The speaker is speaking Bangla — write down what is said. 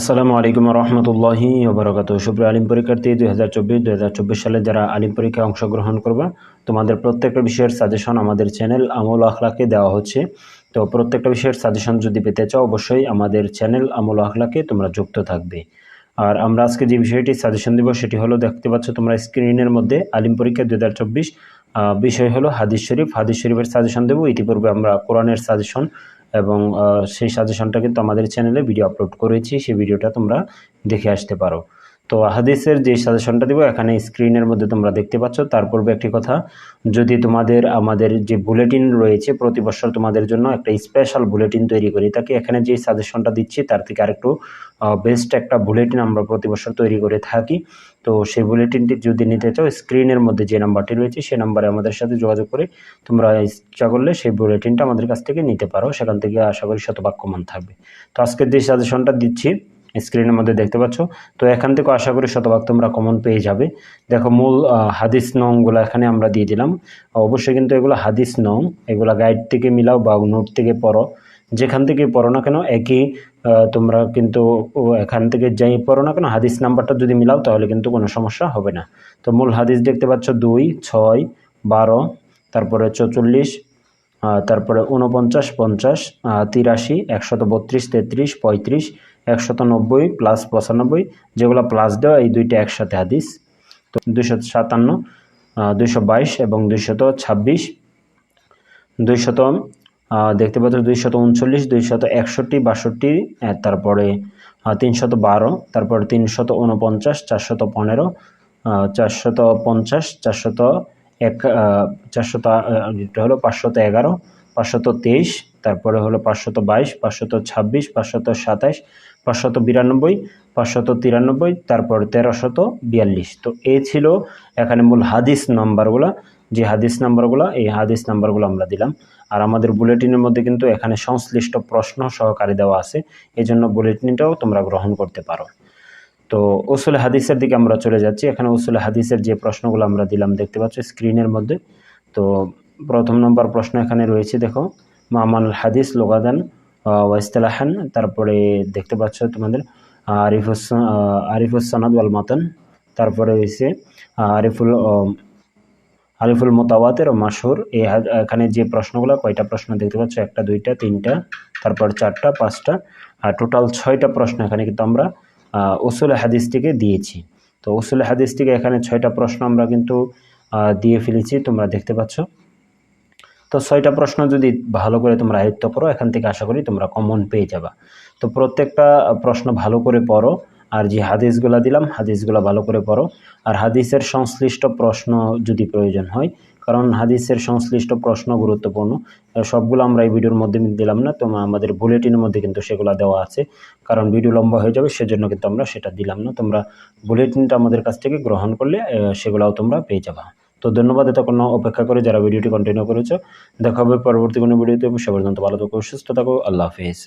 আসসালামু আলাইকুম রহমতুল্লাহি ওবরাকাত সুপ্রিয় আলিম পরীক্ষার্থী, দুই হাজার চব্বিশ, দুই হাজার চব্বিশ সালে যারা আলিম পরীক্ষায় অংশগ্রহণ করবা, তোমাদের প্রত্যেকটা বিষয়ের সাজেশন আমাদের চ্যানেল আমল আখলাকে দেওয়া হচ্ছে। তো প্রত্যেকটা বিষয়ের সাজেশন যদি পেতে চাও, অবশ্যই আমাদের চ্যানেল আমল আখলাকে তোমরা যুক্ত থাকবে। আর আমরা আজকে যে বিষয়টি সাজেশন দেব, সেটি হলো দেখতে পাচ্ছ তোমরা স্ক্রিনের মধ্যে আলিম পরীক্ষা দুই হাজার চব্বিশ বিষয় হলো হাদিস শরীফ। হাদিস শরীফের সাজেশন দেবো। ইতিপূর্বে আমরা কোরআনের সাজেশন এবং সেই সাজেশনটা কিন্তু আমাদের চ্যানেলে ভিডিও আপলোড করেছি, সেই ভিডিওটা তোমরা দেখে আসতে পারো। তো হাদিসের যে সাজেশনটা দিব, এখানে স্ক্রিনের মধ্যে তোমরা দেখতে পাচ্ছ। তার পূর্বে একটি কথা, যদি তোমাদের, আমাদের যে বুলেটিন রয়েছে প্রতি বছর তোমাদের জন্য একটা স্পেশাল বুলেটিন তৈরি করি, তাকে এখানে যে সাজেশনটা দিচ্ছি, তার থেকে আরেকটু বেস্ট একটা বুলেটিন আমরা প্রতি বছর তৈরি করে থাকি। তো সেই বুলেটিনটি যদি নিতে চাও, স্ক্রিনের মধ্যে যে নাম্বারটি রয়েছে সেই নাম্বারে আমাদের সাথে যোগাযোগ করে তোমরা ইচ্ছা করলে সেই বুলেটিনটা আমাদের কাছ থেকে নিতে পারো। সেখান থেকে আশা করি শতবাক্যমান থাকবে। তো আজকের যে সাজেশনটা দিচ্ছি স্ক্রিনের মধ্যে দেখতে পাচ্ছ? তো এখান থেকে আশা করি শতভাগ তোমরা কমন পেয়ে যাবে। দেখো, মূল হাদিস নংগুলো এখানে আমরা দিয়ে দিলাম। অবশ্যই কিন্তু এগুলো হাদিস নং। এগুলো গাইড থেকে মিলাও বা নোট থেকে পড়ো। যেখান থেকে পড়ো না কেন, একই তোমরা কিন্তু এখান থেকে যাই পড়ো না কেন, হাদিস নাম্বারটা যদি মিলাও, তাহলে কিন্তু কোনো সমস্যা হবে না। তো মূল হাদিস দেখতে পাচ্ছ, দুই, ছয়, বারো, তারপরে চৌচল্লিশ তারপরে উনপঞ্চাশ পঞ্চাশ তিরাশি, একশত বত্রিশ, তেত্রিশ, পঁয়ত্রিশ একশত নব্বই প্লাস পঁচানব্বই, যেগুলো প্লাস দেওয়া, এই দুইটা একসাথে হাদিস। তো দুইশত সাতান্ন দুইশো বাইশ এবং দুইশত ছাব্বিশ। দুইশত দেখতে পাচ্ছ দুইশত উনচল্লিশ, দুইশত একষট্টি, বাষট্টি তারপরে তিনশত বারো, তারপরে তিনশত উনপঞ্চাশ চারশত পনেরো চারশত পঞ্চাশ, চারশত এক চারশত হলো পাঁচশত এগারো পাঁচশত তেইশ, তারপরে হলো পাঁচশত বাইশ, পাঁচশত ছাব্বিশ, পাঁচশত সাতাইশ, পাঁচশত বিরানব্বই, পাঁচশত তিরানব্বই, তারপর তেরোশত বিয়াল্লিশ। তো এ ছিল এখানে মূল হাদিস নাম্বারগুলো। যে হাদিস নাম্বারগুলো, এই হাদিস নাম্বারগুলো আমরা দিলাম। আর আমাদের বুলেটিনের মধ্যে কিন্তু এখানে সংশ্লিষ্ট প্রশ্ন সহকারে দেওয়া আছে। এই জন্য বুলেটিনটাও তোমরা গ্রহণ করতে পারো। তো উসুল হাদিসের দিকে আমরা চলে যাচ্ছি। এখানে উসুল হাদিসের যে প্রশ্নগুলো আমরা দিলাম, দেখতে পাচ্ছ স্ক্রিনের মধ্যে। তো প্রথম নম্বর প্রশ্ন এখানে রয়েছে, দেখো মামান হাদিস লোগাদান ওয়াইস্তালাহান, তারপরে দেখতে পাচ্ছ তোমাদের আরিফুস আরিফুস সানাদ ওয়াল মাতান, তারপরে রয়েছে আরিফুল আরিফুল মোতাওয়াতের মাসুর এই এখানে যে প্রশ্নগুলো, কয়টা প্রশ্ন দেখতে পাচ্ছ? একটা, দুইটা, তিনটা, তারপর চারটা, পাঁচটা, আর টোটাল ছয়টা প্রশ্ন এখানে কিন্তু আমরা উসুল হাদিসটিকে দিয়েছি। তো উসুল হাদিসটিকে এখানে ছয়টা প্রশ্ন আমরা কিন্তু দিয়ে ফেলেছি, তোমরা দেখতে পাচ্ছ। তো ছয়টা প্রশ্ন যদি ভালো করে তোমরা আয়ত্ত করো, এখান থেকে আশা করি তোমরা কমন পেয়ে যাবা। তো প্রত্যেকটা প্রশ্ন ভালো করে পড়ো, আর যে হাদিসগুলো দিলাম, হাদিসগুলো ভালো করে পড়ো। আর হাদিসের সংশ্লিষ্ট প্রশ্ন যদি প্রয়োজন হয়, কারণ হাদিসের সংশ্লিষ্ট প্রশ্ন গুরুত্বপূর্ণ সবগুলো আমরা এই ভিডিওর মধ্যে দিলাম না, তো আমাদের বুলেটিনের মধ্যে কিন্তু সেগুলো দেওয়া আছে। কারণ ভিডিও লম্বা হয়ে যাবে, সেজন্য কিন্তু আমরা সেটা দিলাম না। তোমরা বুলেটিনটা আমাদের কাছ থেকে গ্রহণ করলে সেগুলাও তোমরা পেয়ে যাবা। তো ধন্যবাদ, এতক্ষণ অপেক্ষা করে যারা ভিডিওটি কন্টিনিউ করেছ। দেখা হবে পরবর্তী কোনো ভিডিওতে, সে পর্যন্ত ভালো থাকো, সুস্থ থাকো, আল্লাহ হাফিজ।